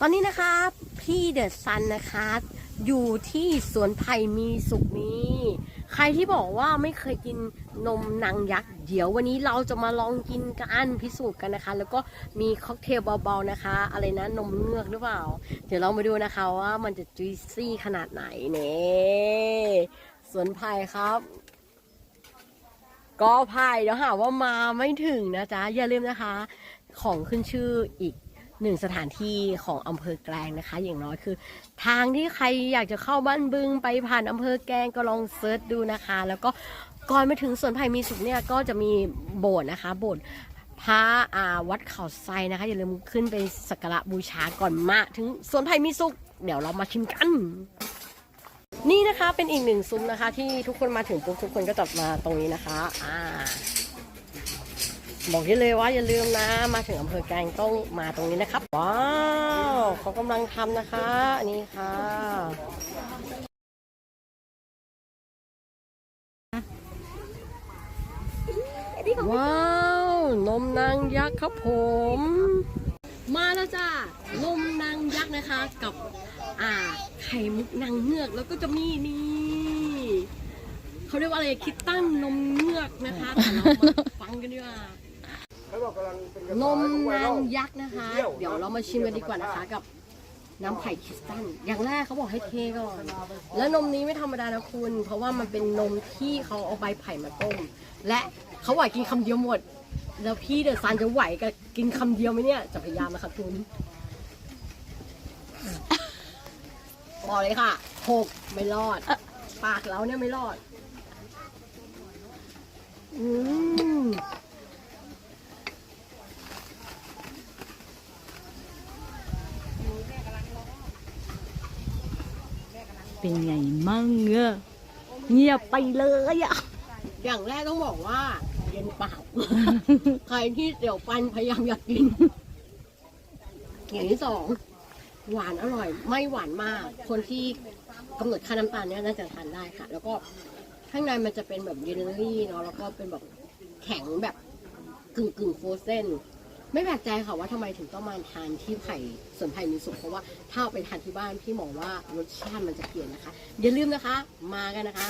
ตอนนี้นะคะพี่เดอะซันนะคะอยู่ที่สวนไผ่มีสุขนี้ ใครที่บอกว่าไม่เคยกินนมนางยักษ์เดี๋ยววันนี้เราจะมาลองกินกันพิสูจน์กันนะคะ แล้วก็มีค็อกเทลเบาๆนะคะ อะไรนะนมเงือกหรือเปล่า เดี๋ยวเรามาดูนะคะว่ามันจะจุยซี่ขนาดไหนเนี่ยสวนไผ่ครับก็ไผ่เดี๋ยวหาว่ามาไม่ถึงนะจ๊ะอย่าลืมนะคะ ของขึ้นชื่ออีกหนึ่งสถานที่ของอำเภอแกลงนะคะ อย่างน้อยคือ ทางที่ใครอยากจะเข้าบ้านบึงไปผ่านอำเภอแกลงก็ลองเซิร์ชดูนะคะ แล้วก็ก่อนมาถึงสวนไผ่มีสุขเนี่ยก็จะมีโบสถ์นะคะโบสถ์พระอาวัดเขาไซนะคะ อย่าลืมขึ้นไปสักการะบูชาก่อนมาถึงสวนไผ่มีสุข เดี๋ยวเรามาชิมกัน นี่นะคะเป็นอีกหนึ่งซุ้มนะคะ ที่ทุกคนมาถึงปุ๊บทุกคนก็จับมาตรงนี้นะคะ อ่า บอกได้เลยว่าอย่าลืมนะ มาถึงอำเภอแกลงต้องมาตรงนี้นะครับ ว้าวเขากำลังทำนะคะนนี้ค่ะว้าวนมนางยักษ์ครับผม มาแล้วจ้านมนางยักษ์นะคะ กับอ่าไข่มุกนางเงือกแล้วก็จะมีนี่เขาเรียกว่าอะไรคิดตั้นนมเงือกนะคะแต่เรามาฟังกันดีกว่า เขาบอกกำลังเป็นกระนต่ายมทุกวันายงเล่ายักษ์นะคะ เดี๋ยวเรามาชิมกันดีกว่านะคะกับน้ำไผ่คริสตัลอย่างแรกเขาบอกให้เทก่อน แล้วนมนี้ไม่ธรรมดานะคุณ เพราะว่ามันเป็นนมที่เขาเอาใบไผ่มาต้ม และเขาไหวกินคำเดียวหมด แล้วพี่เดอะซันจะไหวกับกินคำเดียวไหมเนี่ยจะพยายามนะคะคุณบอกเลยค่ะหกไม่รอด ปากเราเนี่ยไม่รอด อืม เป็นไงมั่งเงอะเงียบไปเลยอะอย่างแรกต้องบอกว่า เย็นปากใครที่เดี๋ยวปันพยายามอยากกิน อย่างที่สองหวานอร่อย ไม่หวานมาก คนที่กำหนดค่าน้ำตาลเนี่ยน่าจะทานได้ค่ะ แล้วก็ข้างในมันจะเป็นแบบเยลลี่เนาะแล้วก็เป็นแบบแข็งแบบกึ่งกึ่งโฟเซน ไม่แปลกใจค่ะว่าทำไมถึงต้องมาทานที่ไผ่สวนไผ่มีสุขเพราะว่าถ้าเอาไปทานที่บ้านพี่มองว่ารสชาติมันจะเปลี่ยนนะคะ อย่าลืมนะคะ มากันนะคะ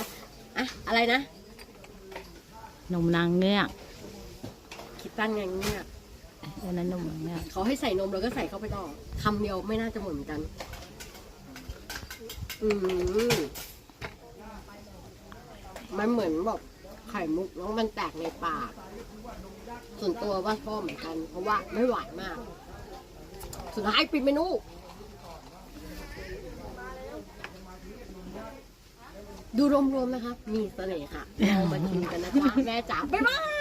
อะอะไรนะนมนางเงือกคิดตั้งไงเนี่ยอันนั้นนมนางเงือกเขาให้ใส่นมแล้วก็ใส่เข้าไปต่อคำเดียวไม่น่าจะหมดเหมือนกัน อืมมันเหมือนแบบไข่มุกแล้วมันแตกในปากส่ วนตัวว่าชอบเหมือนกัน เพราะว่าไม่หวานมาก สุดท้ายปิดเมนูดูรวมๆนะคะมีเสน่ห์ค่ะลองมาชิมกันนะจ๊ะแม่จ๋าบ๊ายบาย